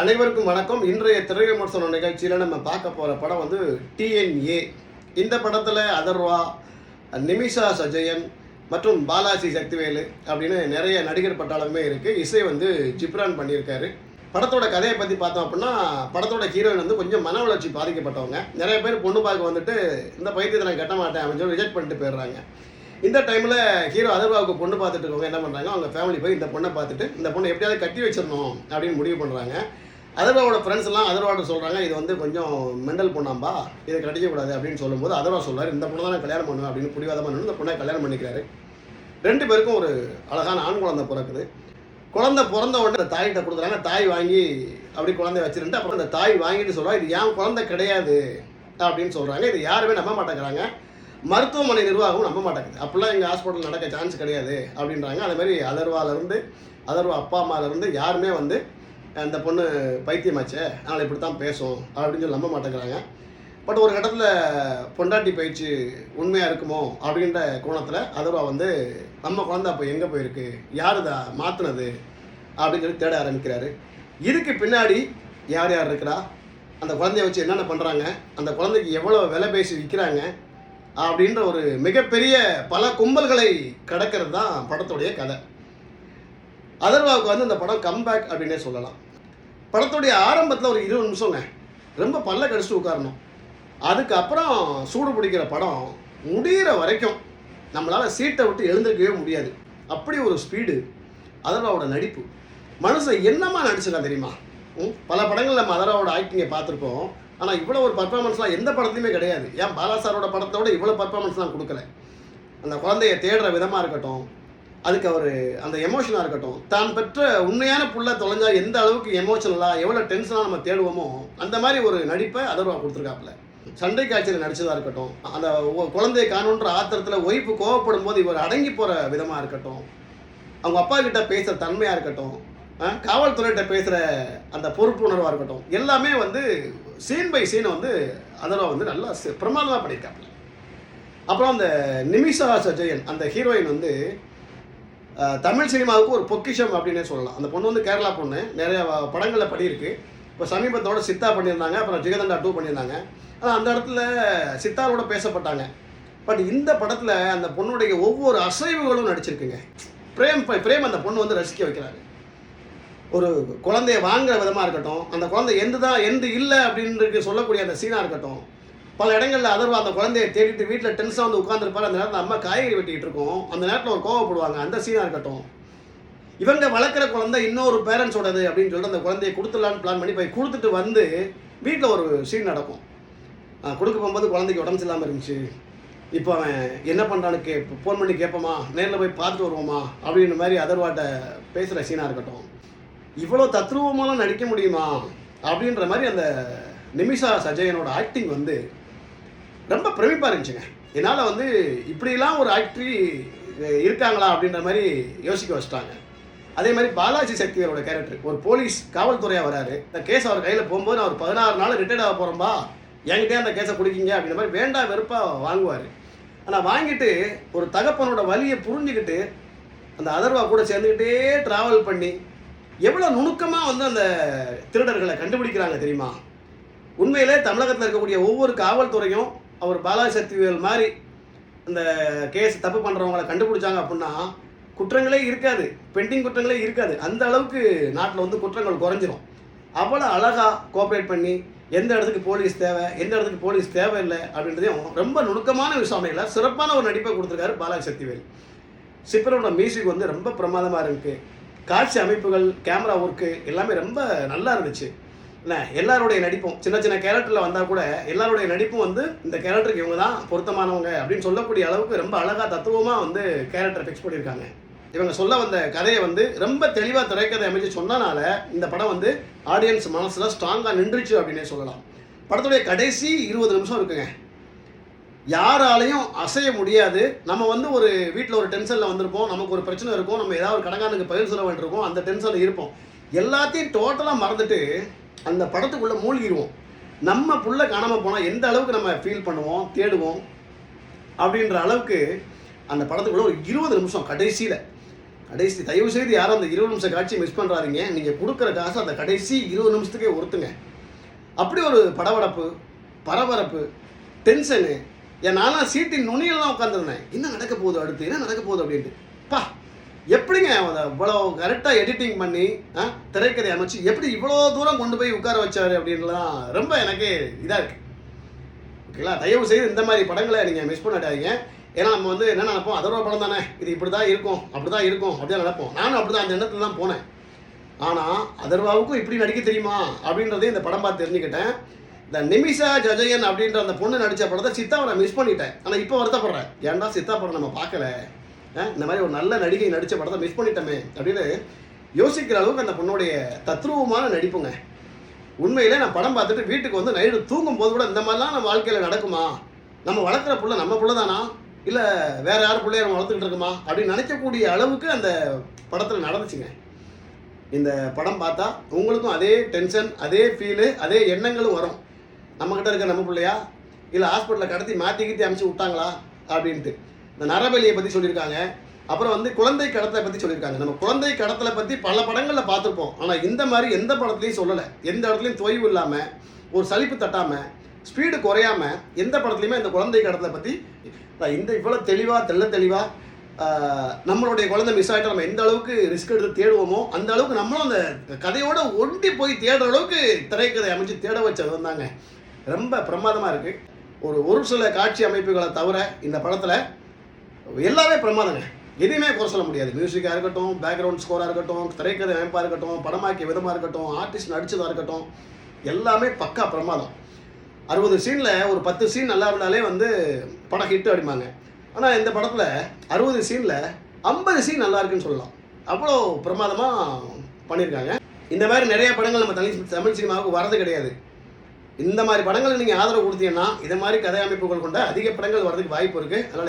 அனைவருக்கும் வணக்கம். இன்றைய திரை விமர்சனம் நிகழ்ச்சியில் நம்ம பார்க்க போகிற படம் வந்து டிஎன்ஏ இந்த படத்தில் அதர்வா நிமிஷா சஜயன் மற்றும் பாலாஜி சக்திவேலு அப்படின்னு நிறைய நடிகர் பட்டாளமே இருக்குது இசை வந்து ஜிப்ரான் பண்ணியிருக்காரு. படத்தோட கதையை பற்றி பார்த்தோம் அப்படின்னா படத்தோட ஹீரோயின் வந்து கொஞ்சம் மன வளர்ச்சி பாதிக்கப்பட்டவங்க. நிறைய பேர் பொண்ணு பார்க்க வந்துட்டு இந்த பைத்தியத்தை நான் கட்ட மாட்டேன் அப்படின்னு சொல்லி ரிஜெக்ட் பண்ணிட்டு போயிடுறாங்க. இந்த டைமில் ஹீரோ அதர்வாவுக்கு பொண்ணு பார்த்துட்டு இருக்கவங்க என்ன பண்ணுறாங்க அவங்க ஃபேமிலி போய் இந்த பொண்ணை பார்த்துட்டு இந்த பொண்ணை எப்படியாவது கட்டி வச்சிடணும் அப்படின்னு முடிவு பண்ணுறாங்க அதர்வாவோட ஃப்ரெண்ட்ஸ் எல்லாம் அதர்வாட்ட சொல்கிறாங்க இது வந்து கொஞ்சம் மெண்டல் பொண்ணாம்பா இதை கட்டிக்கக்கூடாது அப்படின்னு சொல்லும்போது அதர்வா சொல்கிறார் இந்த பொண்ணை தான் கல்யாணம் பண்ணுவேன் அப்படின்னு புரியாதமாக இந்த பொண்ணை கல்யாணம் பண்ணிக்கிறாரு. ரெண்டு பேருக்கும் ஒரு அழகான ஆண் குழந்தை பிறக்குது. குழந்தை பிறந்த உடனே தாய்கிட்ட கொடுக்குறாங்க தாய் வாங்கி அப்படி குழந்தைய வச்சிருந்து அப்புறம் அந்த தாய் வாங்கிட்டு சொல்கிறா இது ஏன் குழந்தை கிடையாது அப்படின்னு சொல்கிறாங்க இது யாருமே நம்ப மாட்டேங்கிறாங்க. மருத்துவமனை நிர்வாகமும் நம்ப மாட்டேங்குது. அப்படிலாம் எங்கள் ஹாஸ்பிட்டல் நடக்க சான்ஸ் கிடையாது அப்படின்றாங்க. அதே மாதிரி அதர்வாலேருந்து அதர்வா அப்பா அம்மாலேருந்து யாருமே வந்து அந்த பொண்ணு பைத்தியமாச்சே அதனால் இப்படி தான் பேசும் அப்படின்னு சொல்லி நம்ப மாட்டேங்கிறாங்க. பட் ஒரு கட்டத்தில் பொண்டாட்டி பயிற்சி உண்மையாக இருக்குமோ அப்படின்ற கோணத்தில் அதர்வா வந்து நம்ம குழந்தை அப்போ எங்கே போயிருக்கு யார் இதை மாற்றினது அப்படின்னு சொல்லி தேட ஆரம்பிக்கிறாரு. இதுக்கு பின்னாடி யார் யார் இருக்கிறா? அந்த குழந்தைய வச்சு என்னென்ன பண்ணுறாங்க அந்த குழந்தைக்கு எவ்வளோ விலை பேசி விற்கிறாங்க? அப்படின்ற ஒரு மிகப்பெரிய பல கும்பல்களை கடக்கிறது தான் படத்துடைய கதை. அதர்வாவுக்கு வந்து இந்த படம் கம்பேக் அப்படின்னே சொல்லலாம். படத்துடைய ஆரம்பத்தில் ஒரு இருபது நிமிஷங்க. ரொம்ப பல்ல கடிச்சு உட்காரணும். அதுக்கப்புறம் சூடு பிடிக்கிற படம் முடிகிற வரைக்கும் நம்மளால் சீட்டை விட்டு எழுந்திருக்கவே முடியாது. அப்படி ஒரு ஸ்பீடு அதர்வாவோட நடிப்பு. மனுஷன் என்னமா நடிச்சிருக்கான் தெரியுமா? பல படங்கள் நம்ம அதர்வாவோட ஆக்டிங்கை பார்த்துருப்போம். ஆனால் இவ்வளோ ஒரு பர்ஃபார்மன்ஸ்லாம் எந்த படத்துலையுமே கிடையாது. ஏன் பாலா சாரோட படத்தோட இவ்வளோ பர்ஃபார்மன்ஸ்லாம் கொடுக்கல? அந்த குழந்தைய தேடுற விதமாக இருக்கட்டும் அதுக்கு அவர் அந்த எமோஷனாக இருக்கட்டும் தான் பெற்ற உண்மையான புள்ள தொலைஞ்சா எந்த அளவுக்கு எமோஷனலாக எவ்வளோ டென்ஷனாக நம்ம தேடுவோமோ அந்த மாதிரி ஒரு நடிப்பை அதர்வா கொடுத்துருக்காப்புல. சண்டை காட்சியில் நடித்ததாக இருக்கட்டும் அந்த ஒ- குழந்தையை காணுன்ற ஆத்திரத்தில் ஒய்ஃபு கோவப்படும் போது இவர் அடங்கி போகிற விதமாக இருக்கட்டும் அவங்க அப்பா கிட்ட பேசுகிற தன்மையாக இருக்கட்டும் காவல்துறையிட்ட பேசுகிற அந்த பொறுப்புணர்வாக இருக்கட்டும் எல்லாமே வந்து சீன் பை சீனை வந்து அதர்வா வந்து நல்லா பிரமாதமாக பிரமாதமா பண்ணியிருக்காப்புல அப்புறம் அந்த நிமிஷா சஜயன் அந்த ஹீரோயின் வந்து தமிழ் சினிமாவுக்கு ஒரு பொக்கிஷம் அப்படின்னே சொல்லலாம். அந்த பொண்ணு வந்து கேரளா பொண்ணு நிறைய படங்களில் பண்ணியிருக்கு. இப்போ சமீபத்தோட சித்தா பண்ணியிருந்தாங்க அப்புறம் ஜெகதண்டா டூ பண்ணியிருந்தாங்க. ஆனால் அந்த இடத்துல சித்தாரோட பேசப்பட்டாங்க. பட் இந்த படத்தில் அந்த பொண்ணுடைய ஒவ்வொரு அசைவுகளும் நடிச்சிருக்குங்க. பிரேம் பிரேம் அந்த பொண்ணு வந்து ரசிக்க வைக்கிறாங்க ஒரு குழந்தைய வாங்குற விதமாக இருக்கட்டும் அந்த குழந்தை எந்த தான் எந்த இல்லை அப்படின்னு சொல்லக்கூடிய அந்த சீனாக இருக்கட்டும். பல இடங்களில் அதர்வா அந்த குழந்தைய தேடிட்டு வீட்டில் டென்ஷனாக வந்து உட்காந்துருப்பாரு அந்த நேரத்தில் அம்மா காய்கறி வெட்டிகிட்டு இருக்கோம். அந்த நேரத்தில் ஒரு கோவப்படுவாங்க. அந்த சீனாக இருக்கட்டும். இவங்க வளர்க்குற குழந்தை இன்னொரு பேரண்ட்ஸோடது அப்படின்னு சொல்லிட்டு அந்த குழந்தைய கொடுத்துடலான்னு பிளான் பண்ணி போய் கொடுத்துட்டு வந்து வீட்டில் ஒரு சீன் நடக்கும். கொடுக்க போகும்போது குழந்தைக்கு உடம்பு இல்லாமல் இருந்துச்சு. இப்போ அவன் என்ன பண்ணுறான்னு கே ஃபோன் பண்ணி கேட்போமா? நேரில் போய் பார்த்துட்டு வருவோமா? அப்படின்ற மாதிரி அதர்வாட்ட பேசுகிற சீனாக இருக்கட்டும். இவ்வளோ தத்ரூபமாலாம் நடிக்க முடியுமா? அப்படின்ற மாதிரி அந்த நிமிஷா சஜயனோட ஆக்டிங் வந்து ரொம்ப பிரமிப்பாக இருந்துச்சுங்க. என்னால் வந்து இப்படிலாம் ஒரு ஆக்ட்ரி இருக்காங்களா அப்படின்ற மாதிரி யோசிக்க வச்சிட்டாங்க. அதே மாதிரி பாலாஜி சக்திவரோட கேரக்டர் ஒரு போலீஸ் காவல்துறையாக வராரு. இந்த கேஸ் அவர் கையில் போகும்போது அவர் ஒரு பதினாறு நாள் ரிட்டையர்ட் ஆக போகிறோம்பா என்கிட்டே அந்த கேஸை பிடிக்கிங்க அப்படின்ற மாதிரி வேண்டாம் வெறுப்பாக வாங்குவார். ஆனால் வாங்கிட்டு ஒரு தகப்பனோட வழியை புரிஞ்சுக்கிட்டு அந்த அதர்வா கூட சேர்ந்துக்கிட்டே ட்ராவல் பண்ணி எவ்வளோ நுணுக்கமாக வந்து அந்த திருடர்களை கண்டுபிடிக்கிறாங்க தெரியுமா? உண்மையிலே தமிழகத்தில் இருக்கக்கூடிய ஒவ்வொரு காவல்துறையும் அவர் பாலாஜி சக்திவேல் மாதிரி அந்த கேஸ் தப்பு பண்ணுறவங்களை கண்டுபிடிச்சாங்க அப்படின்னா குற்றங்களே இருக்காது. பெண்டிங் குற்றங்களே இருக்காது. அந்த அளவுக்கு நாட்டில் வந்து குற்றங்கள் குறைஞ்சிரும். அவ்வளோ அழகாக கோஆப்ரேட் பண்ணி எந்த இடத்துக்கு போலீஸ் தேவை எந்த இடத்துக்கு போலீஸ் தேவையில்லை அப்படின்றதையும் ரொம்ப நுணுக்கமான விசாரணையில் சிறப்பான ஒரு நடிப்பை கொடுத்துருக்காரு பாலாஜி சக்திவேல் சிப்பரோட மியூசிக் வந்து ரொம்ப பிரமாதமாக இருக்குது காட்சி அமைப்புகள் கேமரா ஒர்க்கு எல்லாமே ரொம்ப நல்லா இருந்துச்சு. என்ன எல்லாருடைய நடிப்பும் சின்ன சின்ன கேரக்டரில் வந்தால் கூட எல்லாருடைய நடிப்பும் வந்து இந்த கேரக்டருக்கு இவங்க தான் பொருத்தமானவங்க அப்படின்னு சொல்லக்கூடிய அளவுக்கு ரொம்ப அழகாக தத்துவமாக வந்து கேரக்டர் ஃபிக்ஸ் பண்ணியிருக்காங்க இவங்க சொல்ல வந்த கதையை வந்து ரொம்ப தெளிவாக திரைக்கதை அமைச்சு சொன்னனால இந்த படம் வந்து ஆடியன்ஸ் மனசில் ஸ்ட்ராங்காக நின்றுச்சு அப்படின்னே சொல்லலாம். படத்துடைய கடைசி இருபது நிமிஷம் இருக்குங்க. யாராலையும் அசைய முடியாது. நம்ம வந்து ஒரு வீட்டில் ஒரு டென்ஷனில் வந்திருப்போம். நமக்கு ஒரு பிரச்சனை இருக்கும். நம்ம ஏதாவது ஒரு கடங்கானுக்கு பயிர் சொல்ல வேண்டியிருக்கோம். அந்த டென்ஷனில் இருப்போம். எல்லாத்தையும் டோட்டலாக மறந்துட்டு அந்த படத்துக்குள்ளே மூழ்கிடுவோம் நம்ம புள்ள காணாமல் போனால் எந்த அளவுக்கு நம்ம ஃபீல் பண்ணுவோம் தேடுவோம் அப்படின்ற அளவுக்கு அந்த படத்துக்குள்ளே ஒரு இருபது நிமிஷம் கடைசியில். கடைசி தயவு செய்து யாரும் அந்த இருபது நிமிஷம் காட்சி மிஸ் பண்ணுறாதீங்க நீங்கள் கொடுக்குற காசு அந்த கடைசி இருபது நிமிஷத்துக்கே ஒருத்துங்க. அப்படி ஒரு படபடப்பு பரபரப்பு டென்ஷனு என் நானும் சீட்டின் நுனியில் தான் உட்காந்துருந்தேன் என்ன நடக்க போகுது அடுத்து? என்ன நடக்க போகுது அப்படின்ட்டு. பா எப்படிங்க இவ்வளோ கரெக்டாக எடிட்டிங் பண்ணி ஆ, திரைக்கதை அமைச்சு எப்படி இவ்வளோ தூரம் கொண்டு போய் உட்கார வச்சாரு அப்படின்லாம் ரொம்ப எனக்கு இதாக இருக்கு. ஓகேங்களா? தயவு செய்து இந்த மாதிரி படங்களை நீங்கள் மிஸ் பண்ணிடாதீங்க ஏன்னா நம்ம வந்து என்ன நினைப்போம்? அதர்வா படம் தானே. இது இப்படி தான் இருக்கும் அப்படி தான் இருக்கும் அப்படி தான் நினைப்போம் நானும் அப்படி தான் அந்த எண்ணத்தில் தான் போனேன். ஆனால் அதர்வாவுக்கும் இப்படி நடிக்க தெரியுமா அப்படின்றதே இந்த படம் பார்த்து தெரிஞ்சுக்கிட்டேன். இந்த நிமிஷா ஜஜயன் அப்படின்ற அந்த பொண்ணு நடித்த படத்தை சித்தாவை மிஸ் பண்ணிட்டேன். ஆனால் இப்போ வருத்தப்படுறேன். ஏன்டா சித்தா படம் நம்ம பார்க்கல? ஆ, இந்த மாதிரி ஒரு நல்ல நடிகை நடித்த படத்தை மிஸ் பண்ணிட்டோமே அப்படின்னு யோசிக்கிற அளவுக்கு அந்த பொண்ணுடைய தத்ரூபமான நடிப்புங்க. உண்மையிலே நான் படம் பார்த்துட்டு வீட்டுக்கு வந்து நைட்டு தூங்கும் போது கூட இந்த மாதிரிலாம் நம்ம வாழ்க்கையில் நடக்குமா? நம்ம வளர்க்குற புள்ள நம்ம புள்ள தானா இல்லை வேற யார் பிள்ளைய நம்ம வளர்த்துக்கிட்டு இருக்குமா? அப்படின்னு நினைக்கக்கூடிய அளவுக்கு அந்த படத்தில் நடந்துச்சுங்க. இந்த படம் பார்த்தா உங்களுக்கும் அதே டென்ஷன் அதே ஃபீலு அதே எண்ணங்களும் வரும். நம்மக்கிட்ட இருக்க நம்ம பிள்ளையா? இல்லை ஹாஸ்பிட்டலில் கடத்தி மாற்றி கிட்டி அமுச்சு விட்டாங்களா? அப்படின்ட்டு. இந்த நரபலியை பற்றி சொல்லியிருக்காங்க. அப்புறம் வந்து குழந்தை கடத்தலை பற்றி சொல்லியிருக்காங்க. நம்ம குழந்தை கடத்தலை பற்றி பல படங்களில் பார்த்துருப்போம். ஆனால் இந்த மாதிரி எந்த படத்துலையும் சொல்லலை. எந்த இடத்துலையும் தொய்வு இல்லாமல் ஒரு சலிப்பு தட்டாமல் ஸ்பீடு குறையாமல் எந்த படத்துலையுமே இந்த குழந்தை கடத்தலை பற்றி இந்த இவ்வளோ தெளிவாக தெள்ள தெளிவாக நம்மளுடைய குழந்தை மிஸ் ஆகிட்டு நம்ம எந்த அளவுக்கு ரிஸ்க் எடுத்து தேடுவோமோ அந்த அளவுக்கு நம்மளும் அந்த கதையோட ஒண்டி போய் தேடுற அளவுக்கு திரைக்கதை அமைச்சு தேட வச்சது வந்தாங்க ரொம்ப பிரமாதமாக இருக்குது ஒரு ஒரு சில காட்சி அமைப்புகளை தவிர இந்த படத்தில் எல்லாமே பிரமாதங்க. எதையுமே குறை சொல்ல முடியாது. மியூசிக்காக இருக்கட்டும் பேக்ரவுண்ட் ஸ்கோராக இருக்கட்டும் திரைக்கதை அமைப்பாக இருக்கட்டும் படமாக்கிய விதமாக இருக்கட்டும் ஆர்டிஸ்ட் நடித்ததாக இருக்கட்டும் எல்லாமே பக்கா பிரமாதம். அறுபது சீனில் ஒரு பத்து சீன் நல்லா இருந்தாலே வந்து படம் ஹிட் அடிமாங்க ஆனால் இந்த படத்தில் அறுபது சீனில் ஐம்பது சீன் நல்லா இருக்குன்னு சொல்லலாம். அவ்வளோ பிரமாதமாக பண்ணியிருக்காங்க இந்த மாதிரி நிறைய படங்கள் நம்ம தமிழ் தமிழ் சினிமாவுக்கு வரது கிடையாது. இந்த மாதிரி படங்கள் நீங்கள் ஆதரவு கொடுத்தீங்கன்னா இந்த மாதிரி கதை அமைப்புகள் கொண்ட அதிக படங்கள் வரதுக்கு வாய்ப்பு இருக்குது அதனால்